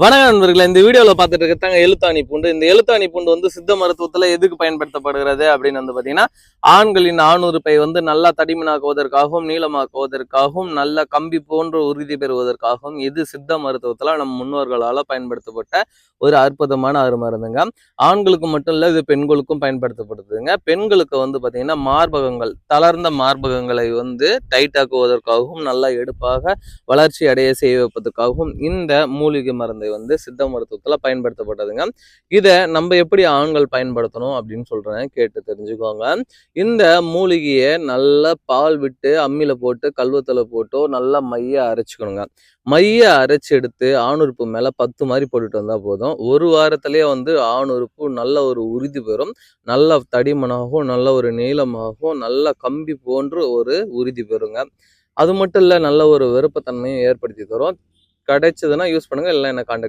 வணக்கம் நண்பர்களே இந்த வீடியோவில் பார்த்துட்டு இருக்கிறதாங்க எழுத்தாணி பூண்டு. இந்த எழுத்தாணி பூண்டு வந்து சித்த மருத்துவத்தில் எதுக்கு பயன்படுத்தப்படுகிறது அப்படின்னு வந்து பார்த்தீங்கன்னா ஆண்களின் ஆணுறுப்பை வந்து நல்லா தடிமனாக்குவதற்காகவும் நீளமாக்குவதற்காகவும் நல்ல கம்பி போன்று உறுதி பெறுவதற்காகவும் இது சித்த மருத்துவத்தில் நம் முன்னோர்களால் பயன்படுத்தப்பட்ட ஒரு அற்புதமான அருமருந்துங்க. ஆண்களுக்கு மட்டும் இல்லை இது பெண்களுக்கும் பயன்படுத்தப்படுதுங்க. பெண்களுக்கு வந்து பார்த்தீங்கன்னா மார்பகங்கள் தளர்ந்த மார்பகங்களை வந்து டைட்டாக்குவதற்காகவும் நல்லா எடுப்பாக வளர்ச்சி அடைய செய்ய வைப்பதற்காகவும் இந்த மூலிகை மருந்து வந்து சித்த மருத்துவத்தில் பயன்படுத்தப்பட்டதுங்க. இதை நம்ம எப்படி ஆண்கள் பயன்படுத்தணும் அப்படின்னு சொல்கிறேன் கேட்டு தெரிஞ்சுக்கோங்க. இந்த மூலிகையை நல்லா பால் விட்டு அம்மியில போட்டு கல்வத்தில் போட்டோ நல்லா மைய அரைச்சிக்கணுங்க. மைய அரைச்சி எடுத்து ஆணுறுப்பு மேலே பத்து மாதிரி போட்டுட்டு வந்தால் போதும். ஒரு வாரத்திலேயே வந்து ஆணுறுப்பு நல்ல ஒரு உறுதி பெறும். நல்ல தடிமனாகவும் நல்ல ஒரு நீளமாகவும் நல்ல கம்பி போன்று ஒரு உறுதி பெறுங்க. அது மட்டும் இல்ல நல்ல ஒரு விருப்பத்தன்மையும் ஏற்படுத்தி தரும். கிடைச்சதுன்னா யூஸ் பண்ணுங்க இல்லை என்ன காண்டாக்ட்